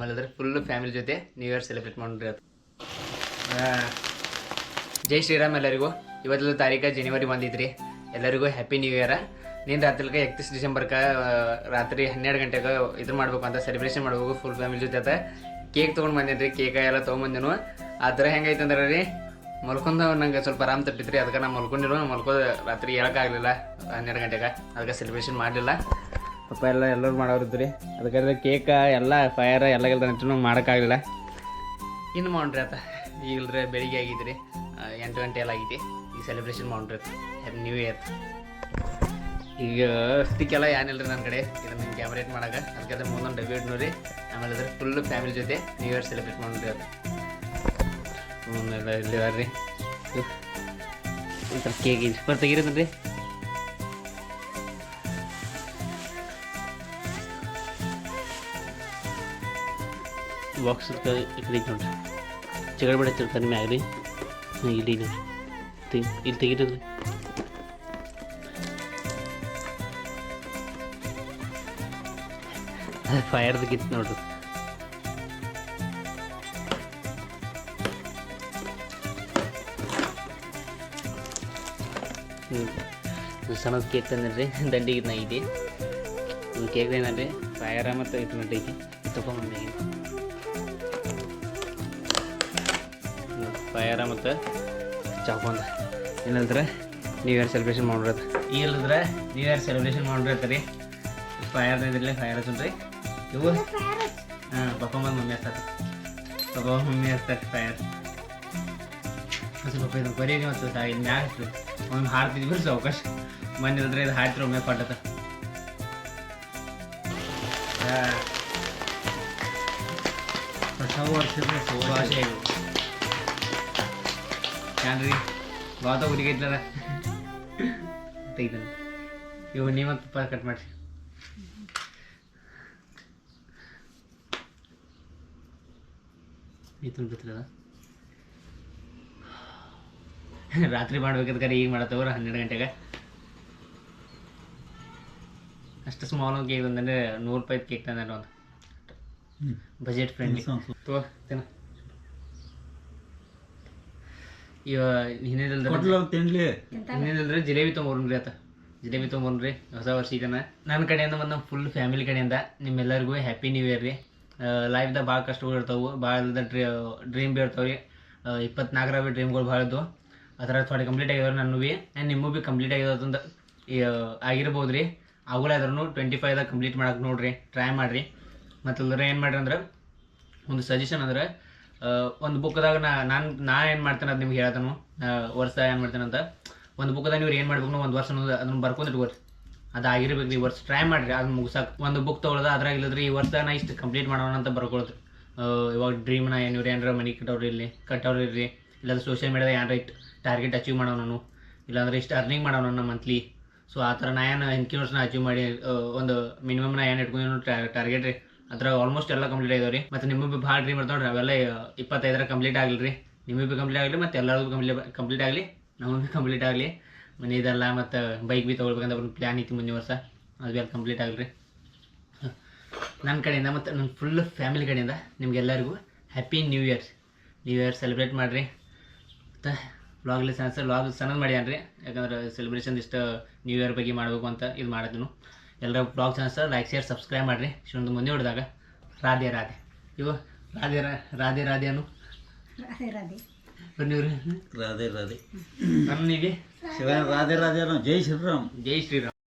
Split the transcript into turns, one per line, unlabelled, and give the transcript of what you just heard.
ಆಮೇಲೆ ಅದ್ರ full family ಜೊತೆ ನ್ಯೂ ಇಯರ್ ಸೆಲೆಬ್ರೇಟ್ ಮಾಡ್ರಿ ಜೈ ಶ್ರೀರಾಮ್ ಎಲ್ಲರಿಗೂ. ಇವತ್ತಿನ ತಾರೀಕು ಜನವರಿ ಬಂದಿದ್ರಿ ಎಲ್ಲರಿಗೂ ಹ್ಯಾಪಿ ನ್ಯೂ ಇಯರ್ ನೀನು ರಾತ್ರಿಗೆ ಎಕ್ತಿಸ್ ಡಿಸೆಂಬರ್ಗೆ ರಾತ್ರಿ ಹನ್ನೆರಡು ಗಂಟೆಗೆ ಇದು ಮಾಡ್ಬೇಕು ಅಂತ ಸೆಲೆಬ್ರೇಷನ್ ಮಾಡ್ಬೇಕು ಫುಲ್ ಫ್ಯಾಮಿಲಿ ಜೊತೆ ಅದ ಕೇಕ್ ತೊಗೊಂಡು ಬಂದಿದ್ರಿ ಕೇಕ ಎಲ್ಲ ತೊಗೊಂಬಂದೇನು ಆ ಥರ ಹೆಂಗೈತೆ ಅಂದ್ರೆ ರೀ, ಮಲ್ಕೊಂಡು ನಂಗೆ ಸ್ವಲ್ಪ ಆರಾಮ್ ತಪ್ಪಿತ್ರಿ. ಅದಕ್ಕೆ ನಾನು ಮಲ್ಕೊಂಡಿರೋ ಮಲ್ಕೋ ರಾತ್ರಿ ಹೇಳೋಕ್ಕಾಗಲಿಲ್ಲ ಹನ್ನೆರಡು ಗಂಟೆಗೆ ಅದಕ್ಕೆ ಸೆಲೆಬ್ರೇಷನ್ ಮಾಡಲಿಲ್ಲ. ಪಪ್ಪ ಎಲ್ಲ ಎಲ್ಲರೂ ಮಾಡೋರಿದ್ರಿ ಅದಕ್ಕೆ ಕೇಕ ಎಲ್ಲ ಫೈರ್ ಎಲ್ಲ ಎಲ್ಲ ಮಾಡೋಕ್ಕಾಗಲಿಲ್ಲ ಇನ್ನು ಮಾಡ್ರಿ ಆತ ಈಗಲ್ರಿ ಬೆಳಿಗ್ಗೆ ಆಗಿದ್ರಿ. ರೀ ಎಂಟು ಗಂಟೆ ಎಲ್ಲ ಆಗೈತಿ ಈಗ ಸೆಲೆಬ್ರೇಷನ್ ಮಾಡ್ರಿ ನ್ಯೂ ಇಯರ್ ಈಗ ಅಷ್ಟಕ್ಕೆಲ್ಲ ಏನಿಲ್ಲ ನನ್ನ ಕಡೆ. ಇದನ್ನ ಕ್ಯಾಮ್ರೇಟ್ ಮಾಡಕ್ಕೆ ಅದಕ್ಕೆ ಮುಂದೊಂದು ಡಬ್ಬಿ ಇಟ್ನೂರಿ ಆಮೇಲೆ ಅದ್ರ ಫುಲ್ ಫ್ಯಾಮಿಲಿ ಜೊತೆ ನ್ಯೂ ಇಯರ್ ಸೆಲೆಬ್ರೇಟ್ ಮಾಡ್ರಿ ಅದು ಇಲ್ಲಿ ಬರ್ರಿ ಒಂಥರ ಕೇಕ್ ಇನ್ಸ್ಪರ್ ತೆಗಿರೋದ್ರಿ ಬಾಕ್ಸ್ ಈ ಕಡೆ ಐತಿ ನೋಡ್ರಿ ಜಗಳ ಬಿಡತ್ತಿರ್ತಾನೆ ಮ್ಯಾಗ ರೀ ಹಾಂ ಇಲ್ಲಿ ನೋಡ್ರಿ ತೆ- ಇಲ್ಲಿ ತೆಗಿದ್ರಿ ಫೈರ್ದು ಗಿತ್ ನೋಡ್ರಿ ಹ್ಞೂ ಸಣ್ಣದು ಕೇಕ್ ತಂದ್ರಿ ದಂಡಿಗೆ ನಾ ಇದೆ ಕೇಕ್ ಏನಂದ್ರೆ ಫೈರ ಮತ್ತು ಇದು ನೋಡ್ರಿ ತಗೊಂಬಂದಿ ಫಯರ ಮತ್ತು ಚಾಕೊಂದ ಏನಂದ್ರೆ ನ್ಯೂ ಇಯರ್ ಸೆಲೆಬ್ರೇಷನ್ ಮಾಡಿರೋದು ಇಲ್ಲದ್ರೆ ನ್ಯೂ ಇಯರ್ ಸೆಲೆಬ್ರೇಷನ್ ಮಾಡಿರತ್ತೀರಿ ಫೈರ್ ಇದ್ರಲ್ಲೇ ಫೈರ್ ಹಚ್ಚನ್ರಿ ಇವು? ಹಾಂ ಪಪ್ಪ ಬಂದು ಮಮ್ಮಿ ಹಚ್ತಾರೆ. ಪಪ್ಪ ಮಮ್ಮಿ ಹಚ್ತಾರೆ ಫೈರ್ ಸ್ವಲ್ಪ ಇದು ಬರೀ ಮತ್ತು ಇದು ಮ್ಯಾಗ ಹಚ್ಚು ಒಮ್ಮೆ ಹಾಡ್ತಿದ್ವಿ ಬಿಡ್ಸಿ ಅವಕಾಶ. ಬಂದಿಲ್ಲದ್ರೆ ಇದು ಹಾಡ್ತಿರೋ ಒಮ್ಮೆ ಕೊಟ್ಟತ ಹೊಸ ವರ್ಷದ ಶುಭಾಶಯಗಳು. ಏನ್ರಿ ಬಾತ ಹುಡುಗಿದ್ಲದ ತೆಗ್ದು ಇವು ನೀವು ತುಪ್ಪ ಕಟ್ ಮಾಡಿ ನೀ ತುಂಬ ರಾತ್ರಿ ಮಾಡ್ಬೇಕಾದ್ರೆ ಈಗ ಮಾಡತ್ತವ್ರ ಹನ್ನೆರಡು ಗಂಟೆಗೆ. ಅಷ್ಟು ಸ್ಮಾಲ್ ಕೇಕ್ ಒಂದಂದ್ರೆ ನೂರು ರೂಪಾಯಿ ಕೇಕ್ ತಂದ್ರೆ ಒಂದು ಬಜೆಟ್ ಫ್ರೆಂಡ್ಲಿ ತೋ ತಿನ್ನ. ಇವ
ತಿನ್ಲಿ.
ಜಿಲೇಬಿ ತೊಗೊಂಬರ್ರಿ ಆತ. ಜಿಲೇಬಿ ತೊಗೊಂಬರ್ರಿ ಹೊಸ ವರ್ಷ ಇದನ್ನ. ನನ್ನ ಕಡೆಯಿಂದ ಮತ್ತು ನಮ್ಮ ಫುಲ್ ಫ್ಯಾಮಿಲಿ ಕಡೆಯಿಂದ ನಿಮ್ಮೆಲ್ಲರಿಗೂ ಹ್ಯಾಪಿ ನ್ಯೂ ಇಯರ್ ರೀ. ಲೈಫ್ದಾಗ ಭಾಳ ಕಷ್ಟಗಳು ಇರ್ತಾವೆ. ಭಾಳ ಡ್ರೀ ಡ್ರೀಮ್ ಭೀ ಇರ್ತಾವೆ ರೀ ಇಪ್ಪತ್ನಾಲ್ಕರ ಬಿ ಡ್ರೀಮ್ಗಳು ಭಾಳ ಇದ್ದವು ಅದರ ಥೋಡೆ ಕಂಪ್ಲೀಟ್ ಆಗಿದ್ರು ನನ್ನ ಭೀ ಆ್ಯಂಡ್ ನಿಮ್ಮೂ ಬಿ ಕಂಪ್ಲೀಟ್ ಆಗಿರೋದಂತ ಆಗಿರ್ಬೋದು ರೀ. ಅವುಗಳಾದ್ರೂ ಟ್ವೆಂಟಿ ಫೈವ್ದಾಗ ಕಂಪ್ಲೀಟ್ ಮಾಡೋಕೆ ನೋಡ್ರಿ ಟ್ರೈ ಮಾಡಿರಿ. ಮತ್ತು ಅಲ್ಲರ ಏನು ಮಾಡ್ರಿ ಅಂದ್ರೆ ಒಂದು ಸಜೆಷನ್ ಅಂದ್ರೆ ಒಂದು ಬುಕ್ದಾಗ ನಾ ನಾನು ನಾ ಏನು ಮಾಡ್ತೇನೆ ಅದು ನಿಮ್ಗೆ ಹೇಳ್ತಾನು. ವರ್ಷ ಏನು ಮಾಡ್ತೇನೆ ಅಂತ. ಒಂದು ಬುಕ್ದಾಗ ನೀವು ಏನು ಮಾಡ್ಬೇಕು ಒಂದು ವರ್ಷ ಅದನ್ನ ಬರ್ಕೊಂಡು ಇಟ್ಕೋರಿ. ಅದು ಆಗಿರ್ಬೇಕು ಈ ವರ್ಷ ಟ್ರೈ ಮಾಡಿರಿ ಅದನ್ನ ಮುಗ್ಸಕ್ಕೆ ಒಂದು ಬುಕ್ ತೊಗೊಳ್ದ ಅದ್ರಾಗ ಇಲ್ಲದ್ರಿ ಈ ವರ್ಷ ನಾ ಇಷ್ಟು ಕಂಪ್ಲೀಟ್ ಮಾಡೋಣ ಅಂತ ಬರ್ಕೊಳ್ರಿ. ಇವಾಗ ಡ್ರೀಮ್ನ ಏನು ಏನಾರ ಮನೆ ಕಟ್ಟವ್ರು ಇರಲಿ ಕಟ್ಟವ್ರು ಇರಲಿ, ಇಲ್ಲಾಂದ್ರೆ ಸೋಷಿಯಲ್ ಮೀಡಿಯಾದ ಏನಾರ ಇಟ್ಟು ಟಾರ್ಗೆಟ್ ಅಚೀವ್ ಮಾಡೋಣ ನಾನು ಇಲ್ಲಾಂದ್ರೆ ಇಷ್ಟು ಅರ್ನಿಂಗ್ ಮಾಡೋಣ ಮಂತ್ಲಿ ಸೊ ಆ ಥರ ನಾ ಏನು ಹಿಂದಿನ ವರ್ಷನ ಅಚೀವ್ ಮಾಡಿ ಒಂದು ಮಿನಿಮಮ್ ನಾ ಏನು ಇಟ್ಕೊಂಡು ಟಾರ್ಗೆಟ್ ರೀ. ಅದ್ರಾಗ ಆಲ್ಮೋಸ್ಟ್ ಎಲ್ಲ ಕಂಪ್ಲೀಟ್ ಆಗಿದೆ ರೀ ಮತ್ತೆ ನಿಮ್ಮ ಭಾಳ ಡ್ರೀಮ್ ನೋಡ್ರಿ, ಅವೆಲ್ಲ ಇಪ್ಪತ್ತೈದರ ಕಂಪ್ಲೀಟ್ ಆಗಲಿ. ರೀ ನಿಮಗೆ ಭೀ ಕಂಪ್ಲೀಟ್ ಆಗಲಿ, ಮತ್ತೆ ಎಲ್ಲರಿಗೂ ಕಂಪ್ಲೀಟ್ ಕಂಪ್ಲೀಟ್ ಆಗಲಿ. ನಮಗೆ ಭೀ ಕಂಪ್ಲೀಟ್ ಆಗಲಿ. ಮನೆ ಇದೆಲ್ಲ, ಮತ್ತು ಬೈಕ್ ಭೀ ತೊಗೊಳ್ಬೇಕಂತ ಒಂದು ಪ್ಲ್ಯಾನ್ ಐತಿ ಮುಂದಿನ ವರ್ಷ. ಅದು ಭೀ ಕಂಪ್ಲೀಟ್ ಆಗಲಿ ರೀ. ನನ್ನ ಕಡೆಯಿಂದ ಮತ್ತು ನನ್ನ ಫುಲ್ ಫ್ಯಾಮಿಲಿ ಕಡೆಯಿಂದ ನಿಮಗೆಲ್ಲರಿಗೂ happy new year new year celebrate ಮಾಡಿರಿ. ಮತ್ತು ವ್ಲಾಗ್ಲಿ ಸಣ್ಣ ವ್ಲಾಗ್ ಸಣ್ಣದು ಮಾಡ್ಯಾನ್ರಿ. ಯಾಕಂದ್ರೆ ಸೆಲೆಬ್ರೇಷನ್ ಇಷ್ಟು ನ್ಯೂ ಇಯರ್ ಬಗ್ಗೆ ಮಾಡಬೇಕು ಅಂತ ಇದು ಮಾಡಿದ್ನು. ಎಲ್ಲರ blog channel sir like share subscribe ಮಾಡಿರಿ. ಇಷ್ಟೊಂದು ಮುಂದೆ ಹೊಡೆದಾಗ ರಾಧೆ ರಾಧೆ. ಇವು ರಾಧೆ ರಾ- ರಾಧೆ ರಾಧೆ ಅನು
ರಾಧೆ ರಾಧೆ.
ರಾಧೆ ರಾಧೆ.
ನನ್ನಿಗೆ
ಶಿವ ರಾಧೆ ರಾಧೆ ಜೈ ಶ್ರೀರಾಮ್.
ಜೈ ಶ್ರೀರಾಮ್.